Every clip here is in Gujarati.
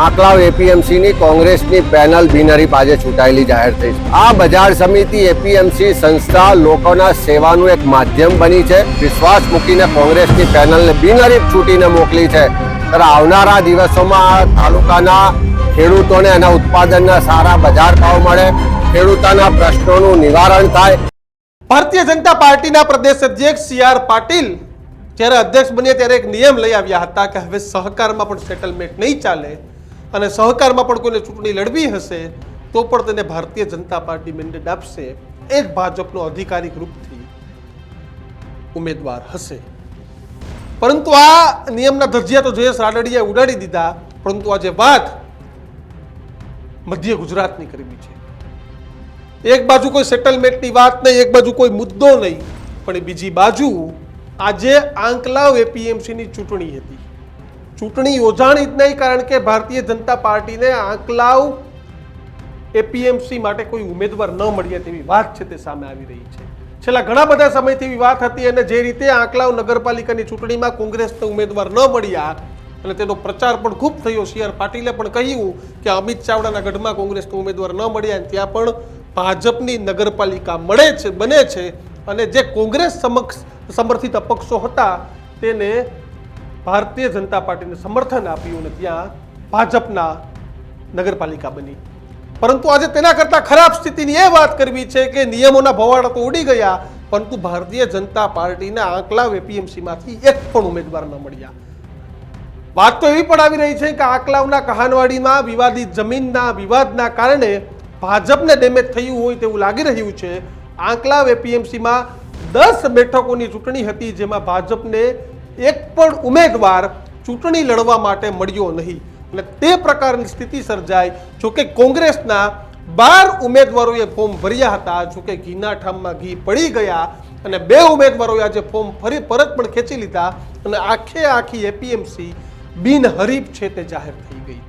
આંકલાવ એપીએમસીની કોંગ્રેસની પેનલ બિનહરીફ આજે ચૂંટાયેલી જાહેર થઈ છે. આ બજાર સમિતિ એપીએમસી સંસ્થા લોકોના સેવાનું એક માધ્યમ બની છે. વિશ્વાસ મૂકીને કોંગ્રેસની પેનલને બિનહરીફ છૂટીને મોકલી છે. ત્યારે આવનારા દિવસોમાં તાલુકાના ખેડૂતોને એના ઉત્પાદનના સારા બજાર ભાવ મળે. ખેડૂતોના પ્રશ્નોનું નિવારણ થાય. ભારતીય જનતા પાર્ટીના પ્રદેશ અધ્યક્ષ સી આર પાટીલ જ્યારે અધ્યક્ષ બન્યા ત્યારે એક નિયમ લઈ આવ્યા હતા કે હવે સહકારમાં પણ સેટલમેન્ટ નહીં ચાલે. અને સહકારમાં પણ કોઈને ચૂંટણી લડવી હશે, તો પણ તેને ભારતીય જનતા પાર્ટી મેન્ડેટ આપશે. એ જ ભાજપનો અધિકારિક રૂપથી ઉમેદવાર હશે. પરંતુ આ નિયમના ધજિયા તો જયેશ રાડડિયાએ ઉડાડી દીધા, પરંતુ આજે વાત મધ્ય ગુજરાતની કરવી છે. એક બાજુ કોઈ સેટલમેન્ટની વાત નહીં, એક બાજુ કોઈ મુદ્દો નહીં, પણ બીજી બાજુ આજે આંકલાવ એપીએમસીની ચૂંટણી હતી. ચૂંટણી યોજાણી જ નહીં કારણ કે ભારતીય જનતા પાર્ટીને આંકલાવ એપીએમસી માટે કોઈ ઉમેદવાર ન મળ્યા તેવી વાત છે તે સામે આવી રહી છે. છેલ્લા ઘણા બધા સમયથી એવી વાત હતી અને જે રીતે આંકલાવ નગરપાલિકાની ચૂંટણીમાં કોંગ્રેસને ઉમેદવાર ન મળ્યા અને તેનો પ્રચાર પણ ખૂબ થયો. સી આર પાટીલે પણ કહ્યું કે અમિત ચાવડાના ગઢમાં કોંગ્રેસનો ઉમેદવાર ન મળ્યા અને ત્યાં પણ ભાજપની નગરપાલિકા મળે છે, બને છે અને જે કોંગ્રેસ સમક્ષ સમર્થિત અપક્ષો હતા તેને ભારતીય જનતા પાર્ટીને સમર્થન આપ્યું અને ત્યાં ભાજપના નગરપાલિકા બની. પરંતુ આજે તેના કરતાં ખરાબ સ્થિતિની એ વાત કરવી છે કે નિયમોના ભવાડા તો ઉડી ગયા, પરંતુ ભારતીય જનતા પાર્ટીના આંકલાવ એપીએમસીમાંથી એક પણ ઉમેદવાર ન મળ્યા. વાત તો એવી પણ આવી રહી છે કે આંકલાવના કહાનવાડીમાં વિવાદિત જમીનના વિવાદના કારણે ભાજપને ડેમેજ થયું હોય તેવું લાગી રહ્યું છે. આંકલાવ એપીએમસીમાં દસ બેઠકોની ચૂંટણી હતી જેમાં ભાજપને એક પણ ઉમેદવાર ચૂંટણી લડવા માટે મળ્યો નહીં. અને તે પ્રકારની સ્થિતિ સર્જાય જોકે કોંગ્રેસના બાર ઉમેદવારોએ ફોર્મ ભર્યા હતા જોકે ઘીના ઠામમાં ઘી પડી ગયા અને બે ઉમેદવારોએ આજે ફોર્મ ફરી પરત પણ ખેંચી લીધા અને આખે આખી એપીએમસી બિનહરીફ છે તે જાહેર થઈ ગઈ.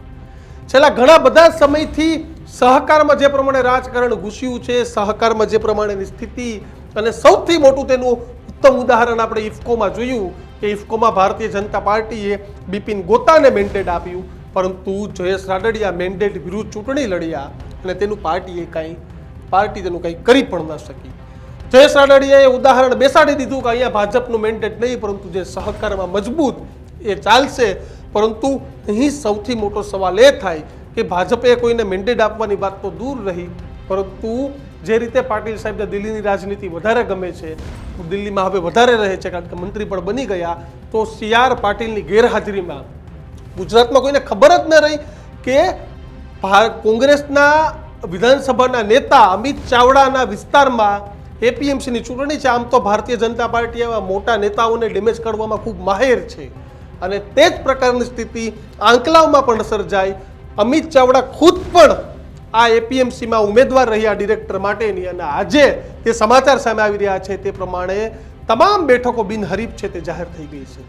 છેલ્લા ઘણા બધા સમયથી સહકારમાં જે પ્રમાણે રાજકારણ ઘૂસ્યું છે, સહકારમાં જે પ્રમાણેની સ્થિતિ અને સૌથી મોટું તેનું ઉત્તમ ઉદાહરણ આપણે ઇફકોમાં જોયું કે ઇફકોમાં ભારતીય જનતા પાર્ટીએ બિપિન ગોતાને મેન્ડેટ આપ્યું. પરંતુ જયેશ રાદડિયા મેન્ડેટ વિરુદ્ધ ચૂંટણી લડ્યા અને તેનું પાર્ટીએ કાંઈ, પાર્ટી તેનું કંઈ કરી પણ ન શકી. જયેશ રાદડિયાએ ઉદાહરણ બેસાડી દીધું કે અહીંયા ભાજપનું મેન્ડેટ નહીં, પરંતુ જે સહકારમાં મજબૂત એ ચાલશે. પરંતુ અહીં સૌથી મોટો સવાલ એ થાય કે ભાજપે કોઈને મેન્ડેટ આપવાની વાત તો દૂર રહી, પરંતુ જે રીતે પાટીલ સાહેબને દિલ્હીની રાજનીતિ વધારે ગમે છે દિલ્હીમાં હવે વધારે રહે છે, કારણ કે મંત્રી પણ બની ગયા, તો સી આર પાટીલની ગેરહાજરીમાં ગુજરાતમાં કોઈને ખબર જ ન રહી કે કોંગ્રેસના વિધાનસભાના નેતા અમિત ચાવડાના વિસ્તારમાં એપીએમસીની ચૂંટણી છે. આમ તો ભારતીય જનતા પાર્ટી એવા મોટા નેતાઓને ડેમેજ કરવામાં ખૂબ માહેર છે. અને તે જ પ્રકારની સ્થિતિ આંકલાવમાં પણ સર્જાય અમિત ચાવડા ખુદ પણ આ એપીએમસીમાં ઉમેદવાર રહ્યા ડિરેક્ટર માટેની અને આજે તે સમાચાર સામે આવી રહ્યા છે તે પ્રમાણે તમામ બેઠકો બિનહરીફ છે તે જાહેર થઈ ગઈ છે.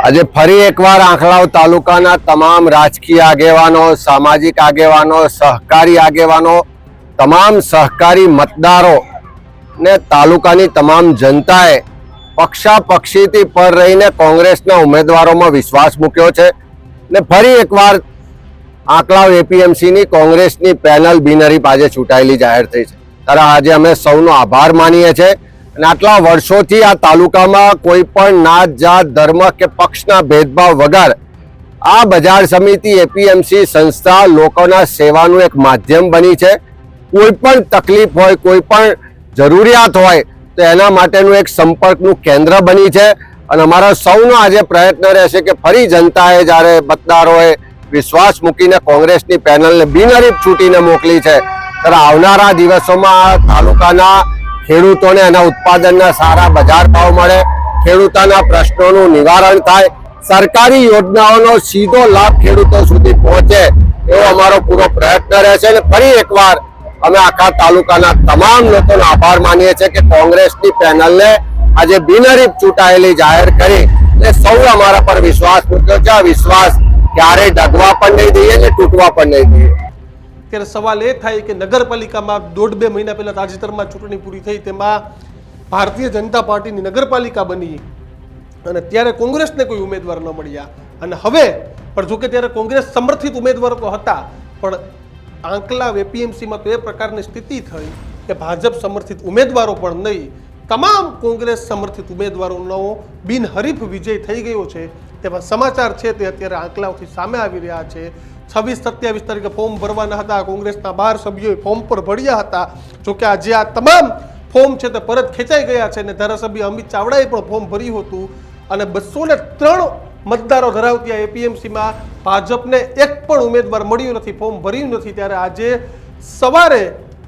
આજે ફરી એકવાર આંખલાવ તાલુકાના તમામ રાજકીય આગેવાનો, સામાજિક આગેવાનો, સહકારી આગેવાનો, તમામ સહકારી મતદારો ને તાલુકાની તમામ જનતાએ પક્ષાપક્ષીથી પર રહીને કોંગ્રેસના ઉમેદવારોમાં વિશ્વાસ મૂક્યો છે ને ફરી એકવાર આંકલાવ એપીએમસીની કોંગ્રેસની પેનલ બિનહરીફ આજે ચૂંટાયેલી જાહેર થઈ છે. ત્યારે આજે અમે સૌનો આભાર માનીએ છીએ અને આટલા વર્ષોથી આ તાલુકામાં કોઈ પણ નાત, જાત, ધર્મ કે પક્ષના ભેદભાવ વગર આ બજાર સમિતિ એપીએમસી સંસ્થા લોકોના સેવાનું એક માધ્યમ બની છે. કોઈ પણ તકલીફ હોય, કોઈ પણ જરૂરિયાત હોય તો એના માટેનું એક સંપર્કનું કેન્દ્ર બની છે. અને અમારા સૌનો આજે પ્રયત્ન રહેશે કે ફરી જનતાએ જ્યારે મતદારોએ વિશ્વાસ મૂકીને કોંગ્રેસની પેનલને બિનહરીફ છૂટીને મોકલી છે. ત્યારે આવનારા દિવસોમાં તાલુકાના ખેડૂતોને એના ઉત્પાદનના સારા બજાર ભાવ મળે. ખેડૂતોના પ્રશ્નોનું નિવારણ થાય. સરકારી યોજનાઓનો સીધો લાભ ખેડૂતો સુધી પહોંચે એવો અમારો પૂરો પ્રયત્ન રહેશે અને ફરી એકવાર અમે આખા તાલુકાના તમામ લોકોનો આભાર માનીએ છીએ કે કોંગ્રેસની પેનલને આજે બિનહરીફ ચૂંટાયેલી જાહેર કરી. એ સૌ અમારા પર વિશ્વાસ મૂક્યો છે. આ વિશ્વાસ ક્યારેય ડગવા પણ નહીં દઈએ ને તૂટવા પણ નહીં દઈએ. ત્યારે સવાલ એ થાય કે નગરપાલિકામાં દોઢ બે મહિના પહેલા તાજેતરમાં ચૂંટણી પૂરી થઈ, તેમાં ભારતીય જનતા પાર્ટીની નગરપાલિકા બની અને ત્યારે કોંગ્રેસને કોઈ ઉમેદવાર ન મળ્યા. અને હવે, પણ જોકે ત્યારે કોંગ્રેસ સમર્થિત ઉમેદવારો તો હતા, પણ આંકલા એપીએમસીમાં તો એ પ્રકારની સ્થિતિ થઈ કે ભાજપ સમર્થિત ઉમેદવારો પણ નહીં. તમામ કોંગ્રેસ સમર્થિત ઉમેદવારોનો બિનહરીફ વિજય થઈ ગયો છે. તેવા સમાચાર છે તે અત્યારે આંકલાઓથી સામે આવી રહ્યા છે. છવ્વીસ સત્યાવીસ તારીખે ફોર્મ ભરવાના હતા. કોંગ્રેસના બાર સભ્યોએ ફોર્મ પર ભર્યા હતા. જોકે આજે આ તમામ ફોર્મ છે તે પરત ખેંચાઈ ગયા છે અને ધારાસભ્ય અમિત ચાવડાએ પણ ફોર્મ ભર્યું હતું. અને બસો ને ત્રણ મતદારો ધરાવતી આ એપીએમસીમાં ભાજપને એક પણ ઉમેદવાર મળ્યું નથી, ફોર્મ ભર્યું નથી. ત્યારે આજે સવારે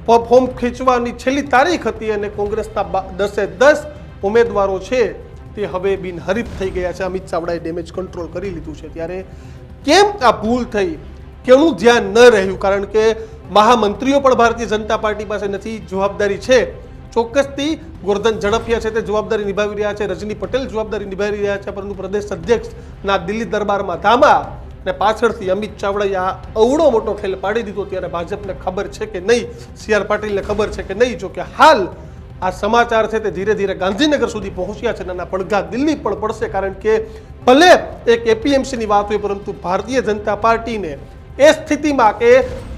ફોર્મ ખેંચવાની છેલ્લી તારીખ હતી અને કોંગ્રેસના દસે દસ ઉમેદવારો છે. તે હવે બિનહરીફ થઈ ગયા છે. અમિત ચાવડાએ ડેમેજ કંટ્રોલ કરી લીધું છે. ત્યારે કેમ આ ભૂલ થઈ? કેનું ધ્યાન ન રહ્યું, કારણ કે મહામંત્રીઓ પણ ભારતીય જનતા પાર્ટી પાસે નથી. જવાબદારી છે. ચોક્કસથી ગોરધન ઝડપિયા છે તે જવાબદારી નિભાવી રહ્યા છે. રજની પટેલ જવાબદારી નિભાવી રહ્યા છે. પરંતુ પ્રદેશ અધ્યક્ષના દિલ્હી દરબારમાં ધામા અને પાછળથી અમિત ચાવડાએ આ અવડો મોટો ખેલ પાડી દીધો. ત્યારે ભાજપને ખબર છે કે નહીં? સી આર પાટીલને ખબર છે કે નહીં? જો કે હાલ આ સમાચાર છે તે ધીરે ધીરે ગાંધીનગર સુધી પહોંચ્યા છે અને આના પડઘા દિલ્હી પણ પડશે કારણ કે ભલે એક એપીએમસીની વાત હોય, પરંતુ ભારતીય જનતા પાર્ટીને એ સ્થિતિમાં કે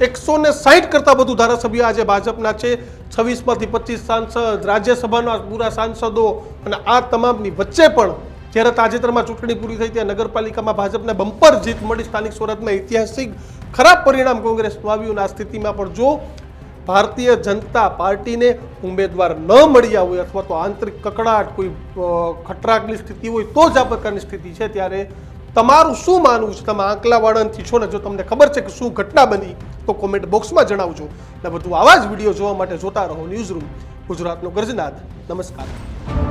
એકસો ને સાહીઠ કરતાં વધુ ધારાસભ્યો આજે ભાજપના છે, છવ્વીસમાંથી પચીસ સાંસદ, રાજ્યસભાના પૂરા સાંસદો અને આ તમામની વચ્ચે પણ જ્યારે તાજેતરમાં ચૂંટણી પૂરી થઈ ત્યાં નગરપાલિકામાં ભાજપને બમ્પર જીત મળી, સ્થાનિક સ્વરાજમાં ઐતિહાસિક ખરાબ પરિણામ કોંગ્રેસનું આવ્યું આ સ્થિતિમાં પણ જો ભારતીય જનતા પાર્ટીને ઉમેદવાર ન મળ્યા હોય અથવા તો આંતરિક કકડાટ કોઈ ખટરાકની સ્થિતિ હોય તો જ આ પ્રકારની સ્થિતિ છે. ત્યારે તમારું શું માનવું છે? તમે આંકલાવાળાથી છો ને, જો તમને ખબર છે કે શું ઘટના બની, તો કોમેન્ટ બોક્સમાં જણાવજો. અને બધું આવા જ વીડિયો જોવા માટે જોતા રહો ન્યૂઝ રૂમ ગુજરાતનો ગર્જનાદ. નમસ્કાર.